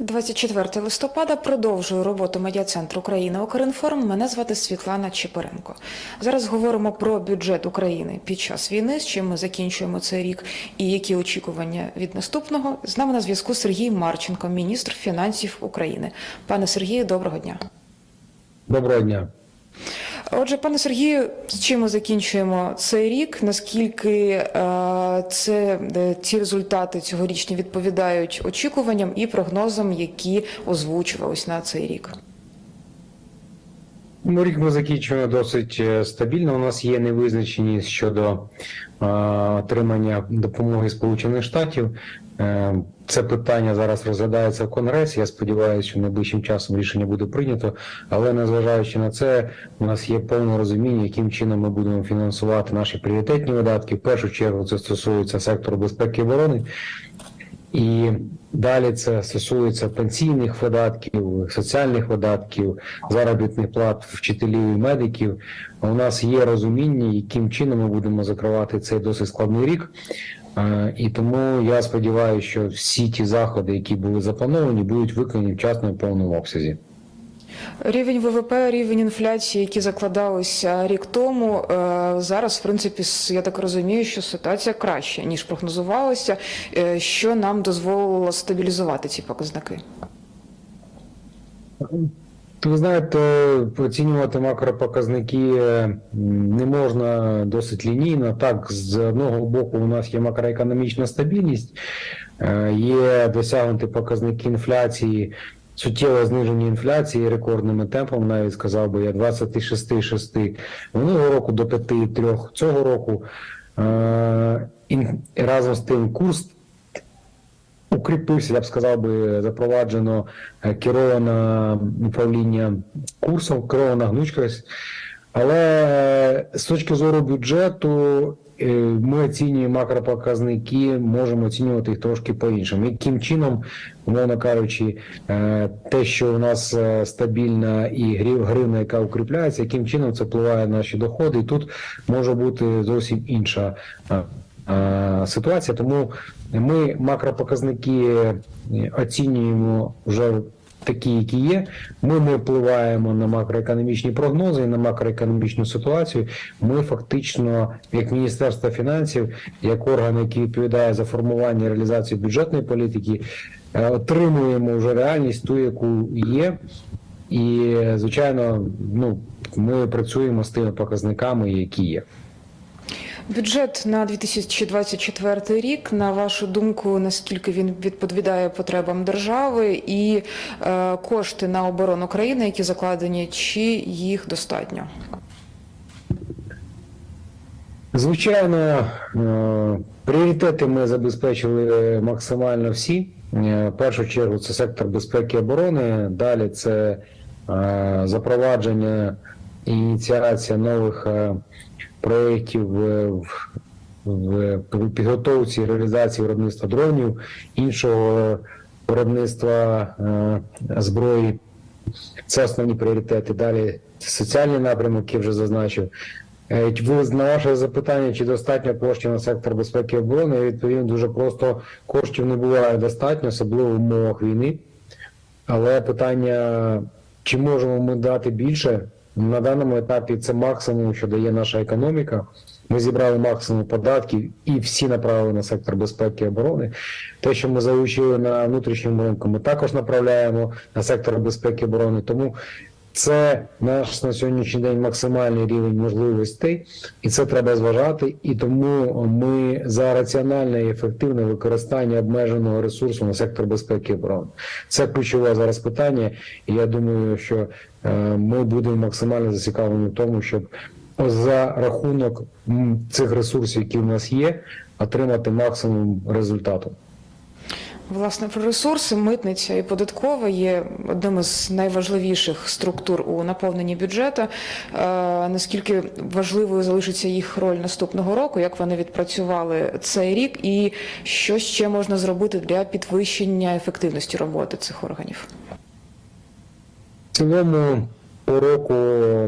24 листопада продовжую роботу медіа-центру Україна Укрінформ. Мене звати Світлана Чепаренко. Зараз говоримо про бюджет України під час війни, з чим ми закінчуємо цей рік, і які очікування від наступного. З нами на зв'язку Сергій Марченко, міністр фінансів України. Пане Сергію, доброго дня. Доброго дня. Отже, пане Сергію, з чим ми закінчуємо цей рік? Наскільки е, це е, ці результати цьогорічні відповідають очікуванням і прогнозам, які озвучувались на цей рік? Ну, рік ми закінчуємо досить е, стабільно. У нас є невизначеність щодо е, отримання допомоги Сполучених Штатів. Е, це питання зараз розглядається в Конгресі. Я сподіваюся, що найближчим часом рішення буде прийнято. Але незважаючи на це, у нас є повне розуміння, яким чином ми будемо фінансувати наші пріоритетні видатки. В першу чергу це стосується сектору безпеки і оборони. І далі це стосується пенсійних видатків, соціальних видатків, заробітних плат вчителів і медиків. У нас є розуміння, яким чином ми будемо закривати цей досить складний рік. І тому я сподіваюся, що всі ті заходи, які були заплановані, будуть виконані вчасно в повному обсязі. Рівень ВВП, рівень інфляції, які закладалися рік тому, е, зараз, в принципі, я так розумію, що ситуація краща ніж прогнозувалося, е, що нам дозволило стабілізувати ці показники. Ви знаєте, оцінювати макропоказники е, не можна досить лінійно. Так, з одного боку, у нас є макроекономічна стабільність, е, є досягнуті показники інфляції, суттєве зниження інфляції рекордними темпами, навіть сказав би я 26,6 минулого року до 5,3 цього року. Е, разом з тим курс укріпився, я б сказав би, запроваджено е, кероване управління курсом, керована гнучкість. Але е, з точки зору бюджету е, ми оцінюємо макропоказники, можемо оцінювати їх трошки по-іншому. Яким чином, умовно кажучи, те, що у нас стабільна і гривна, яка укріпляється, яким чином це впливає на наші доходи, і тут може бути зовсім інша ситуація. Тому ми макропоказники оцінюємо вже такі, які є. Ми не впливаємо на макроекономічні прогнози і на макроекономічну ситуацію. Ми фактично, як Міністерство фінансів, як орган, який відповідає за формування і реалізацію бюджетної політики, е, отримуємо вже реальність ту, яку є. І, звичайно, ну ми працюємо з тими показниками, які є. Бюджет на 2024 рік, на вашу думку, наскільки він відповідає потребам держави і е, кошти на оборону країни, які закладені, чи їх достатньо? Звичайно, е, пріоритети ми забезпечили максимально всі. Е, В першу чергу це сектор безпеки і оборони. Далі це е, запровадження ініціація нових проєктів в, в, в підготовці і реалізації виробництва дронів, іншого виробництва е, зброї. Це основні пріоритети. Далі соціальні напрямок, які вже зазначив. Е, на ваше запитання, чи достатньо коштів на сектор безпеки і оборони, я відповім дуже просто: коштів не буває достатньо, особливо в умовах війни. Але питання, чи можемо ми дати більше на даному етапі, це максимум, що дає наша економіка. Ми зібрали максимум податків і всі направили на сектор безпеки і оборони. Те, що ми залучили на внутрішньому ринку, ми також направляємо на сектор безпеки і оборони. Тому це наш на сьогоднішній день максимальний рівень можливостей, і це треба зважати. І тому ми за раціональне і ефективне використання обмеженого ресурсу на сектор безпеки і оборони. Це ключове зараз питання. І я думаю, що ми будемо максимально зацікавлені в тому, щоб за рахунок цих ресурсів, які в нас є, отримати максимум результату. Власне, про ресурси, митниця і податкова є одним із найважливіших структур у наповненні бюджету. Е, наскільки важливою залишиться їх роль наступного року, як вони відпрацювали цей рік, і що ще можна зробити для підвищення ефективності роботи цих органів? Цілому по року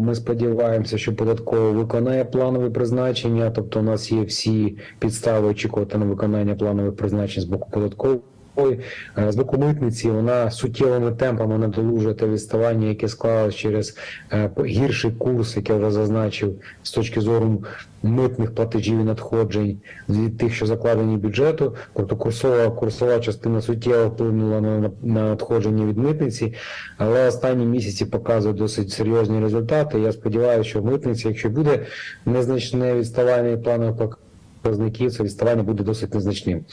ми сподіваємося, що податково виконає планове призначення, тобто у нас є всі підстави очікувати на виконання планових призначень з боку податкової. Е, митниці вона суттєвими темпами надолужує те відставання, яке склалось через е, гірший курс, як я вже зазначив, з точки зору митних платежів і надходжень від тих, що закладені бюджету. Тобто курсова курсова частина суттєво вплинула на, на, на надходження від митниці, але останні місяці показують досить серйозні результати. Я сподіваюся, що митниці, якщо буде незначне відставання від планових показників, це відставання буде досить незначним.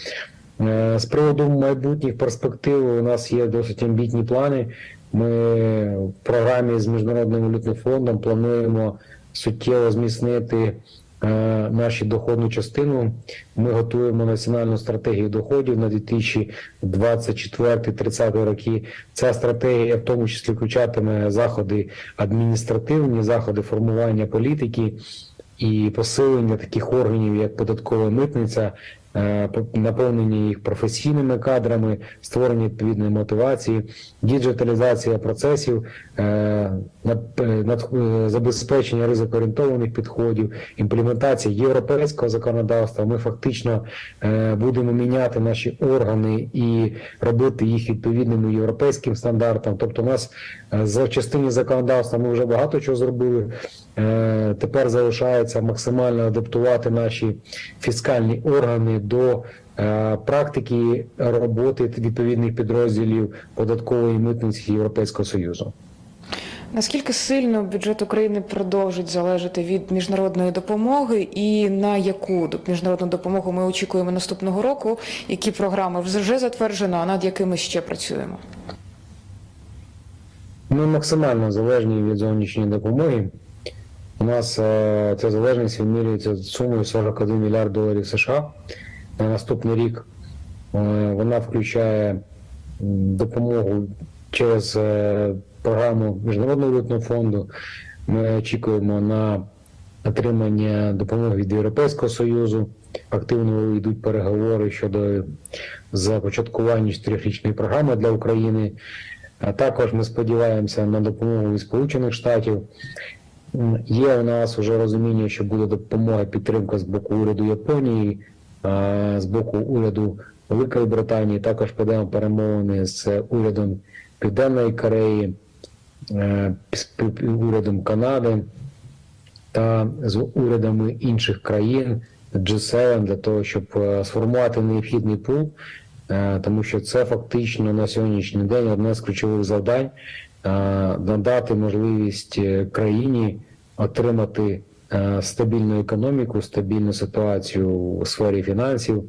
Е, З приводу майбутніх перспектив у нас є досить амбітні плани. Ми в програмі з міжнародним валютним фондом плануємо суттєво зміцнити е, нашу доходну частину. Ми готуємо національну стратегію доходів на 2024-30 роки. Ця стратегія в тому числі включатиме заходи адміністративні, заходи формування політики і посилення таких органів, як податкова митниця, наповнення їх професійними кадрами, створення відповідної мотивації, діджиталізація процесів, е, е, е, забезпечення ризикоорієнтованих підходів, імплементація європейського законодавства. Ми фактично е, будемо міняти наші органи і робити їх відповідними європейським стандартам. Тобто, у нас е, за частині законодавства ми вже багато чого зробили. Е, Тепер залишається максимально адаптувати наші фіскальні органи до е, практики роботи відповідних підрозділів податкової митниці Європейського союзу. Наскільки сильно бюджет України продовжить залежати від міжнародної допомоги, і на яку міжнародну допомогу ми очікуємо наступного року? Які програми вже затверджено, а над якими ще працюємо? Ми максимально залежні від зовнішньої допомоги. У нас е, ця залежність вимірюється сумою 41 мільярд доларів США на наступний рік. Е, вона включає допомогу через е, програму Міжнародного валютного фонду. Ми очікуємо на отримання допомоги від Європейського Союзу. Активно йдуть переговори щодо започаткування чотирьохрічної програми для України. А також ми сподіваємося на допомогу від Сполучених Штатів. Є у нас вже розуміння, що буде допомога підтримка з боку уряду Японії, з боку уряду Великої Британії. Також ведемо перемовини з урядом Південної Кореї, е, з урядом Канади та з урядами інших країн G7 для того, щоб е, сформувати необхідний пул, е, тому що це фактично на сьогоднішній день одне з ключових завдань надати можливість е, країні отримати е, стабільну економіку, стабільну ситуацію у сфері фінансів,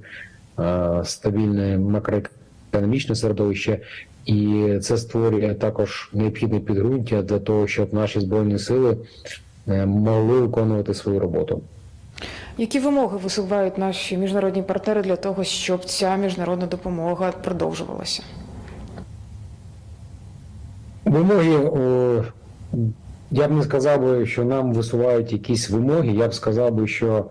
е, стабільне макроекономічне середовище. І це створює також необхідне підґрунтя для того, щоб наші збройні сили е, могли виконувати свою роботу. Які вимоги висувають наші міжнародні партнери для того, щоб ця міжнародна допомога продовжувалася? Вимоги, о, я б не сказав би, що нам висувають якісь вимоги. Я б сказав би, що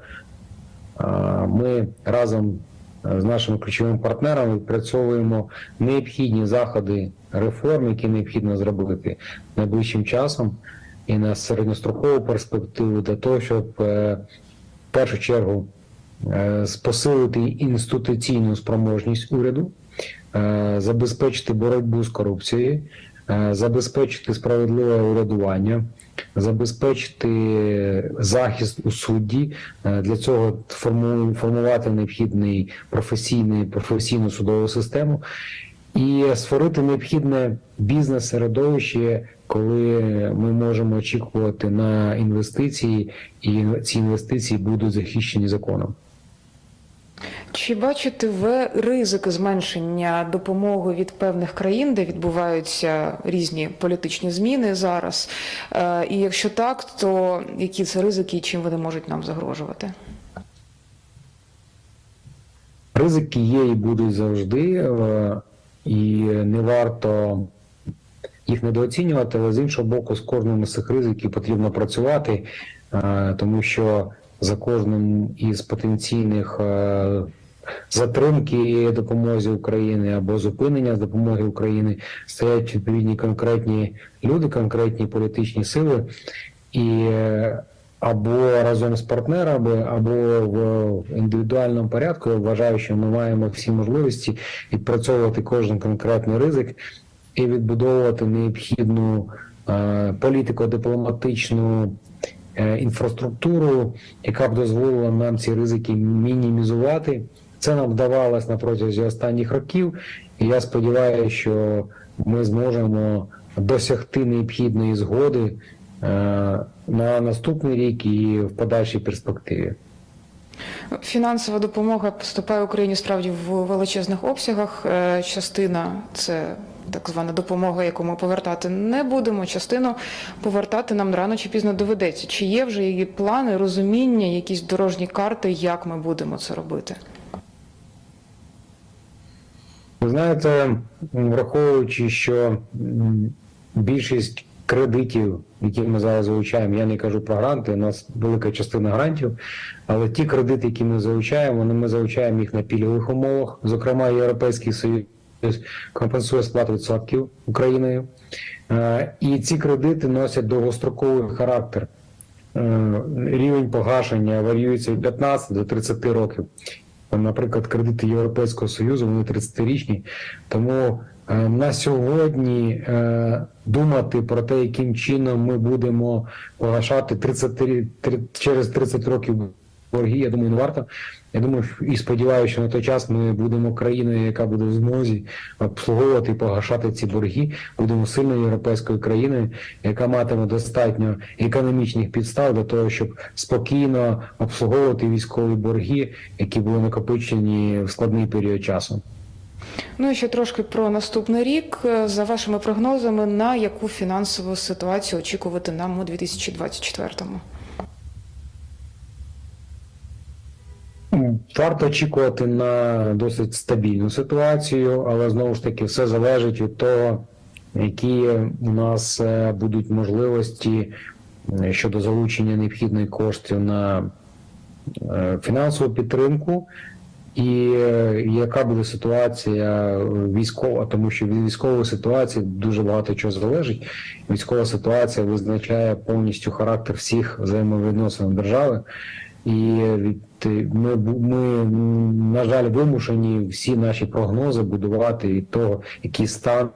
а, ми разом з нашими ключовими партнерами відпрацьовуємо необхідні заходи реформ, які необхідно зробити найближчим часом і на середньострокову перспективу для того, щоб е, в першу чергу е, посилити інституційну спроможність уряду, е, забезпечити боротьбу з корупцією, е, забезпечити справедливе урядування, забезпечити захист у судді. Е, Для цього формувати необхідний професійний професійну судову систему і створити необхідне бізнес-середовище, коли ми можемо очікувати на інвестиції, і ці інвестиції будуть захищені законом. Чи бачите ви ризики зменшення допомоги від певних країн, де відбуваються різні політичні зміни зараз? Е, І якщо так, то які це ризики і чим вони можуть нам загрожувати? Ризики є і будуть завжди, е, і не варто їх недооцінювати, але з іншого боку, з кожним з цих ризиків потрібно працювати, е, тому що за кожним із потенційних затримки допомозі України або зупинення допомоги України стоять відповідні конкретні люди, конкретні політичні сили. І е, або разом з партнерами, або в індивідуальному порядку. Я вважаю, що ми маємо всі можливості відпрацьовувати кожен конкретний ризик і відбудовувати необхідну е, політико-дипломатичну е, інфраструктуру, яка б дозволила нам ці ризики мінімізувати. Це нам вдавалось на протязі останніх років, і я сподіваюся, що ми зможемо досягти необхідної згоди е, на наступний рік і в подальшій перспективі. Фінансова допомога поступає Україні справді в величезних обсягах. Е, Частина це так звана допомога, яку ми повертати не будемо. Частину повертати нам рано чи пізно доведеться. Чи є вже її плани, розуміння, якісь дорожні карти, як ми будемо це робити? Знаєте, враховуючи, що більшість кредитів, які ми зараз залучаємо, я не кажу про гранти, у нас велика частина грантів, але ті кредити, які ми залучаємо, ми залучаємо їх на пільгових умовах. Зокрема, Європейський Союз компенсує сплату відсотків Україною. Е, І ці кредити носять довгостроковий характер. Е, Рівень погашення варіюється від 15 до 30 років. Наприклад, кредити Європейського Союзу, вони 30-річні. Тому е, на сьогодні е, думати про те, яким чином ми будемо погашати 30, рі- три- через 30 років борги, я думаю, не варто. Я думаю, і сподіваюся, що на той час ми будемо країною, яка буде в змозі обслуговувати і погашати ці борги. Будемо сильною європейською країною, яка матиме достатньо економічних підстав для того, щоб спокійно обслуговувати військові борги, які були накопичені в складний період часу. Ну і ще трошки про наступний рік. За вашими прогнозами, на яку фінансову ситуацію очікувати нам у 2024-му? Варто очікувати на досить стабільну ситуацію, але знову ж таки все залежить від того, які у нас е, будуть можливості щодо залучення необхідних коштів на е, фінансову підтримку, і е, яка буде ситуація військова, тому що від військової ситуації дуже багато чого залежить. Військова ситуація визначає повністю характер всіх взаємовідносин держави. І від ми, ми, на жаль, вимушені всі наші прогнози будувати від того, який стан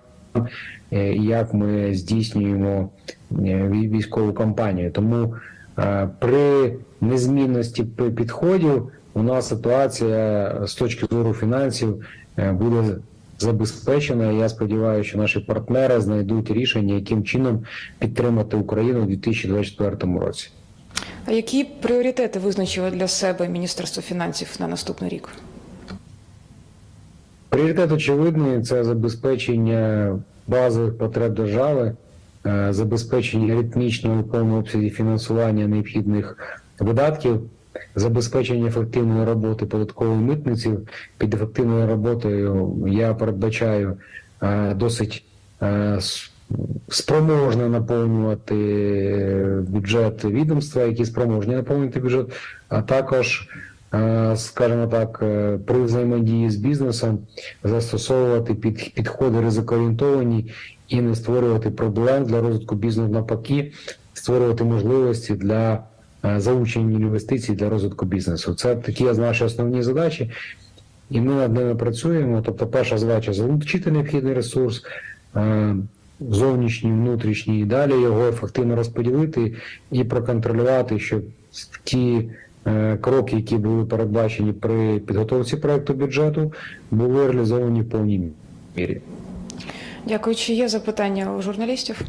е, як ми здійснюємо е, військову кампанію. Тому е, при незмінності підходів у нас ситуація з точки зору фінансів буде забезпечена. Я сподіваюся, що наші партнери знайдуть рішення, яким чином підтримати Україну у 2024 році. А які пріоритети визначило для себе Міністерство фінансів на наступний рік? Пріоритет очевидний це забезпечення базових потреб держави, е, забезпечення ритмічного і повного обсязі фінансування необхідних видатків, забезпечення ефективної роботи податкової митниці. Під ефективною роботою я передбачаю е, досить спроможне наповнювати бюджет відомства, які спроможні наповнити бюджет, а також е, скажімо так, е, при взаємодії з бізнесом застосовувати під, підходи ризикоорієнтовані і не створювати проблем для розвитку бізнесу навпаки, створювати можливості для е, залучення інвестицій для розвитку бізнесу. Це такі наші основні задачі, і ми над ними працюємо. Тобто, перша задача залучити необхідний ресурс. Зовнішній, внутрішній, і далі його ефективно розподілити і проконтролювати, щоб ті е, кроки, які були передбачені при підготовці проекту бюджету, були реалізовані в повній мірі. Дякую. Чи є запитання у журналістів?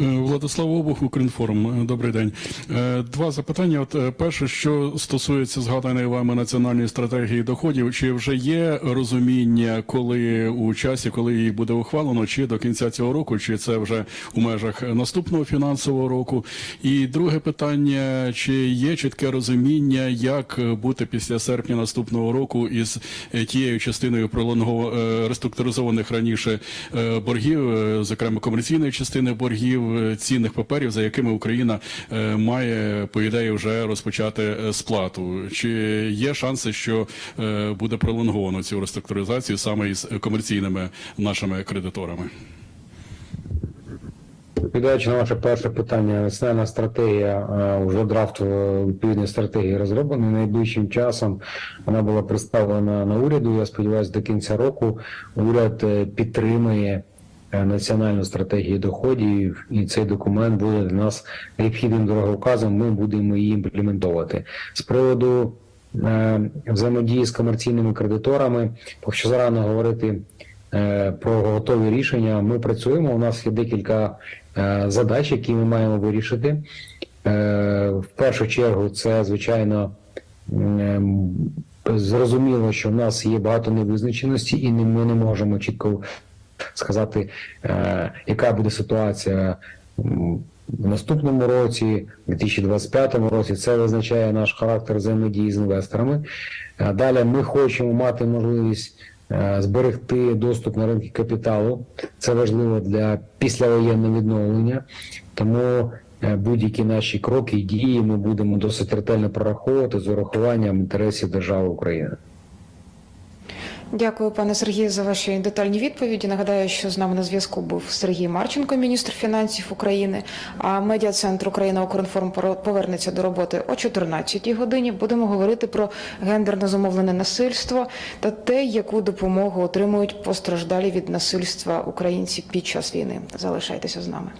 Е, Владислав Обух, Укрінформ. Е, Добрий день. Е, Два запитання. От перше, що стосується згаданої вами національної стратегії доходів, чи вже є розуміння, коли у часі, коли її буде ухвалено, чи до кінця цього року, чи це вже у межах наступного фінансового року? І друге питання: чи є чітке розуміння, як бути після серпня наступного року із тією частиною пролонго реструктуризованих раніше боргів, зокрема комерційної частини боргів е, цінних паперів, за якими Україна е, має по ідеї вже розпочати е, сплату. Чи є шанси, що буде пролонговано цю реструктуризацію саме із комерційними нашими кредиторами? Відповідаючи на ваше перше питання, національна стратегія вже драфт відповідної стратегії розроблений. Найближчим часом вона була представлена на уряду. Я сподіваюся, до кінця року уряд підтримує національну стратегію доходів, і цей документ буде для нас необхідним дороговказом. Ми будемо її імплементовувати з приводу е, взаємодії з комерційними кредиторами. Поки що зарано говорити е, про готові рішення. Ми працюємо. У нас є декілька е, задач, які ми маємо вирішити. Е, В першу чергу, це звичайно. Зрозуміло, що в нас є багато невизначеності, і ми не можемо чітко сказати, е, яка буде ситуація в наступному році, в 2025 році. Це визначає наш характер взаємодії з інвесторами. Е, Далі ми хочемо мати можливість е, зберегти доступ на ринки капіталу. Це важливо для післявоєнного відновлення. Тому будь-які наші кроки і дії ми будемо досить ретельно прораховувати з урахуванням інтересів держави України. Дякую, пане Сергію, за ваші детальні відповіді. Нагадаю, що з нами на зв'язку був Сергій Марченко, міністр фінансів України. А медіа-центр Україна Укрінформ повернеться до роботи о 14-й годині. Будемо говорити про гендерно зумовлене насильство та те, яку допомогу отримують постраждалі від насильства українці під час війни. Залишайтеся з нами.